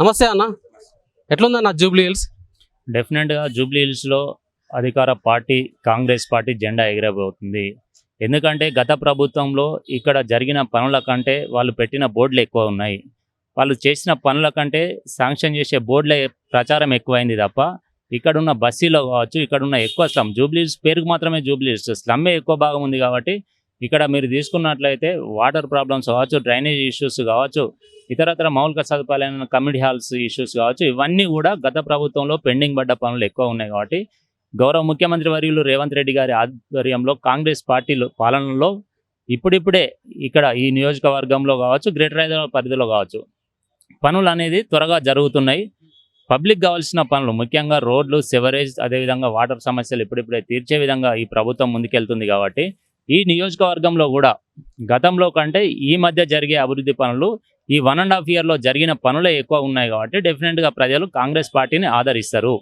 నమస్తే అన్న. ఎట్లుందన్న జూబ్లీ హిల్స్? డెఫినెట్గా జూబ్లీ హిల్స్లో అధికార పార్టీ కాంగ్రెస్ పార్టీ జెండా ఎగిరబోతుంది. ఎందుకంటే గత ప్రభుత్వంలో ఇక్కడ జరిగిన పనుల కంటే వాళ్ళు పెట్టిన బోర్డులు ఎక్కువ ఉన్నాయి. వాళ్ళు చేసిన పనుల కంటే శాంక్షన్ చేసే బోర్డుల ప్రచారం ఎక్కువైంది తప్ప ఇక్కడున్న బస్సీలో కావచ్చు ఇక్కడున్న ఎక్కువ స్లమ్ జూబ్లీ హిల్స్ పేరుకు మాత్రమే జూబ్లీ హిల్స్. స్లమ్మే ఎక్కువ భాగం ఉంది కాబట్టి ఇక్కడ మీరు తీసుకున్నట్లయితే వాటర్ ప్రాబ్లమ్స్ కావచ్చు డ్రైనేజ్ ఇష్యూస్ కావచ్చు ఇతరత్ర మౌలిక సదుపాయాలైన కమ్యూనిటీ హాల్స్ ఇష్యూస్ కావచ్చు ఇవన్నీ కూడా గత ప్రభుత్వంలో పెండింగ్ పడ్డ పనులు ఎక్కువ ఉన్నాయి కాబట్టి గౌరవ ముఖ్యమంత్రి వర్యులు రేవంత్ రెడ్డి గారి ఆధ్వర్యంలో కాంగ్రెస్ పార్టీలో పాలనలో ఇప్పుడిప్పుడే ఇక్కడ ఈ నియోజకవర్గంలో కావచ్చు గ్రేటర్ హైదరాబాద్ పరిధిలో కావచ్చు పనులు అనేది త్వరగా జరుగుతున్నాయి. పబ్లిక్ కావాల్సిన పనులు ముఖ్యంగా రోడ్లు సెవరేజ్ అదేవిధంగా వాటర్ సమస్యలు ఇప్పుడిప్పుడే తీర్చే విధంగా ఈ ప్రభుత్వం ముందుకెళ్తుంది కాబట్టి ఈ నియోజకవర్గంలో కూడా గతంలో కంటే ఈ మధ్య జరిగే అభివృద్ధి పనులు ఈ వన్ అండ్ హాఫ్ ఇయర్లో జరిగిన పనులే ఎక్కువ ఉన్నాయి కాబట్టి డెఫినెట్గా ప్రజలు కాంగ్రెస్ పార్టీని ఆదరిస్తారు.